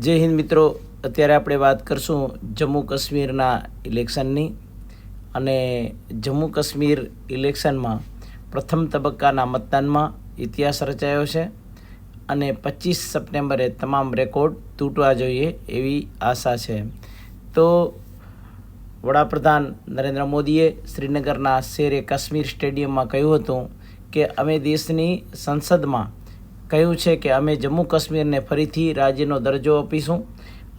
જય હિન્દ મિત્રો. અત્યારે આપણે વાત કરશું જમ્મુ કાશ્મીરના ઇલેક્શનની. અને જમ્મુ કાશ્મીર ઇલેક્શનમાં પ્રથમ તબક્કાના મતદાનમાં ઇતિહાસ રચાયો છે. અને પચીસ સપ્ટેમ્બરે તમામ રેકોર્ડ તૂટવા જોઈએ એવી આશા છે. તો વડાપ્રધાન નરેન્દ્ર મોદીએ શ્રીનગરના શેરે કાશ્મીર સ્ટેડિયમમાં કહ્યું હતું કે, અમે દેશની સંસદમાં કહ્યું છે કે અમે જમ્મુ કાશ્મીરને ફરીથી રાજ્યનો દરજ્જો આપીશું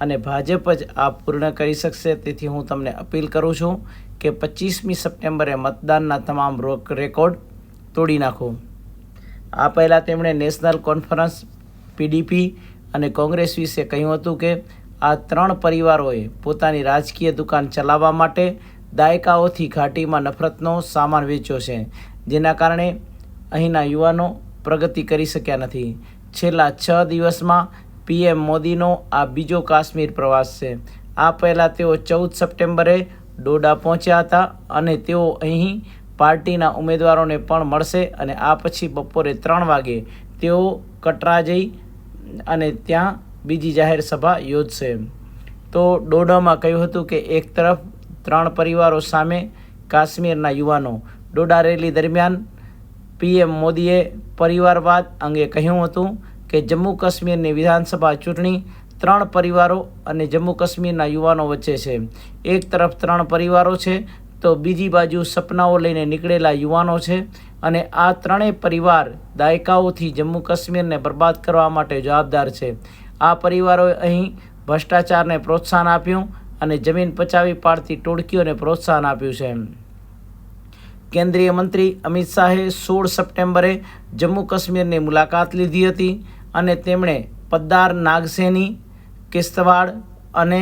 અને ભાજપ જ આ પૂર્ણ કરી શકશે તેથી હું તમને અપીલ કરું છું કે પચીસમી સપ્ટેમ્બરે મતદાનના તમામ રોક રેકોર્ડ તોડી નાખો. આ પહેલાં તેમણે નેશનલ કોન્ફરન્સ, પીડીપી અને કોંગ્રેસ વિશે કહ્યું હતું કે આ ત્રણ પરિવારોએ પોતાની રાજકીય દુકાન ચલાવવા માટે દાયકાઓથી ઘાટીમાં નફરતનો સામાન વેચ્યો છે. જેના કારણે અહીંના યુવાનો પ્રગતિ કરી શક્યા નથી. છેલ્લા છ દિવસમાં પીએમ મોદીનો આ બીજો કાશ્મીર પ્રવાસ છે. આ પહેલાં તેઓ ચૌદ સપ્ટેમ્બરે ડોડા પહોંચ્યા હતા અને તેઓ અહીં પાર્ટીના ઉમેદવારોને પણ મળશે અને આ પછી બપોરે ત્રણ વાગે તેઓ કટરા જઈ અને ત્યાં બીજી જાહેર સભા યોજશે. તો ડોડામાં કહ્યું હતું કે એક તરફ ત્રણ પરિવારો સામે કાશ્મીરના યુવાનો ડોડા રેલી દરમિયાન પીએમ મોદીએ પરિવારવાદ અંગે કહ્યું હતું કે જમ્મુ કાશ્મીરની વિધાનસભા ચૂંટણી ત્રણ પરિવારો અને જમ્મુ કાશ્મીરના યુવાનો વચ્ચે છે. એક તરફ ત્રણ પરિવારો છે, તો બીજી બાજુ સપનાઓ લઈને નીકળેલા યુવાનો છે અને આ ત્રણેય પરિવાર દાયકાઓથી જમ્મુ કાશ્મીરને બરબાદ કરવા માટે જવાબદાર છે. આ પરિવારોએ અહીં ભ્રષ્ટાચારને પ્રોત્સાહન આપ્યું અને જમીન પચાવી પાડતી ટોળકીઓને પ્રોત્સાહન આપ્યું છે. કેન્દ્રીય મંત્રી અમિત શાહે સોળ સપ્ટેમ્બરે જમ્મુ કાશ્મીરની મુલાકાત લીધી હતી અને તેમણે પદ્દાર નાગસેની કિસ્તવાડ અને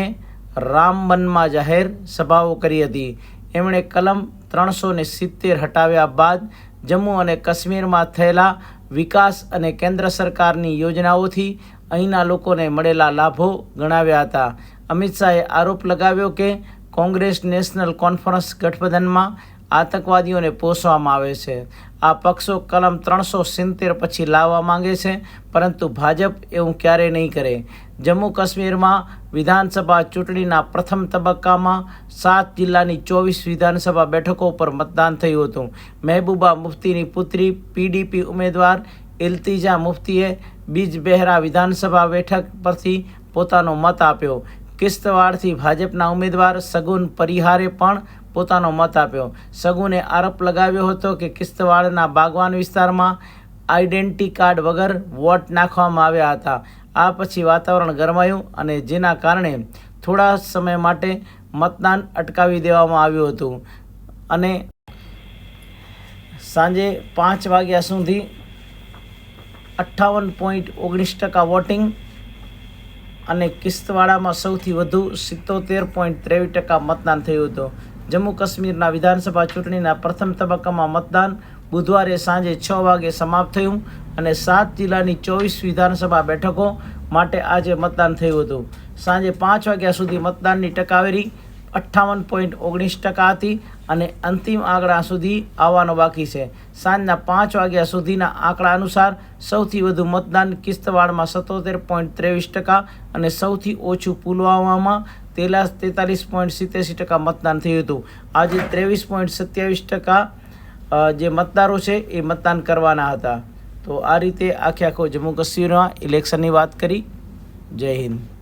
રામબનમાં જાહેર સભાઓ કરી હતી. એમણે કલમ ત્રણસો ને સિત્તેર હટાવ્યા બાદ જમ્મુ અને કાશ્મીરમાં થયેલા વિકાસ અને કેન્દ્ર સરકારની યોજનાઓથી અહીંના લોકોને મળેલા લાભો ગણાવ્યા હતા. અમિત શાહે આરોપ લગાવ્યો કે કોંગ્રેસ નેશનલ કોન્ફરન્સ ગઠબંધનમાં આતંકવાદીઓને પોષવામાં આવે છે. આ પક્ષો કલમ ત્રણસો સિત્તેર પછી લાવવા માંગે છે, પરંતુ ભાજપ એવું ક્યારેય નહીં કરે. જમ્મુ કાશ્મીરમાં વિધાનસભા ચૂંટણીના પ્રથમ તબક્કામાં સાત જિલ્લાની ચોવીસ વિધાનસભા બેઠકો પર મતદાન થયું હતું. મહેબૂબા મુફ્તીની પુત્રી પીડીપી ઉમેદવાર, ઇલ્તિજા મુફ્તીએ બીજબેહરા વિધાનસભા બેઠક પરથી પોતાનો મત આપ્યો. કિસ્તવાડથી ભાજપના ઉમેદવાર સગુન પરિહારે પણ પોતાનો મત આપ્યો. સગુને આરોપ લગાવ્યો હતો કે કિસ્તવાડના બાગવાન વિસ્તારમાં આઈડેન્ટિટી કાર્ડ વગર વોટ નાખવામાં આવ્યા હતા. આ પછી વાતાવરણ ગરમાયું અને જેના કારણે થોડા સમય માટે મતદાન અટકાવી દેવામાં આવ્યું હતું. અને સાંજે પાંચ વાગ્યા સુધી અઠ્ઠાવન પોઈન્ટ ઓગણીસ ટકા વોટિંગ અને કિસ્તવાડામાં સૌથી વધુ સિત્તોતેર પોઈન્ટ ત્રેવીસ ટકા મતદાન થયું હતું. જમ્મુ કાશ્મીરના વિધાનસભા ચૂંટણીના પ્રથમ તબક્કામાં મતદાન બુધવારે સાંજે છ વાગે સમાપ્ત થયું અને સાત જિલ્લાની ચોવીસ વિધાનસભા બેઠકો માટે આજે મતદાન થયું હતું. સાંજે પાંચ વાગ્યા સુધી મતદાનની ટકાવારી અઠ્ઠાવન પોઈન્ટ ઓગણીસ ટકા હતી અને અંતિમ આંકડા સુધી આવવાનો બાકી છે. સાંજના પાંચ વાગ્યા સુધીના આંકડા અનુસાર સૌથી વધુ મતદાન કિસ્તવાડમાં સત્તોતેર પોઈન્ટ ત્રેવીસ ટકા અને સૌથી ઓછું પુલવામામાં તેલા તેતાલીસ પોઈન્ટ સિત્તેસી ટકા મતદાન થયું હતું. આજે ત્રેવીસ પોઈન્ટ સત્યાવીસ ટકા જે મતદારો છે એ મતદાન કરવાના હતા. તો આ રીતે આખે આખો જમ્મુ કાશ્મીરમાં ઇલેક્શનની વાત કરી. જય હિન્દ.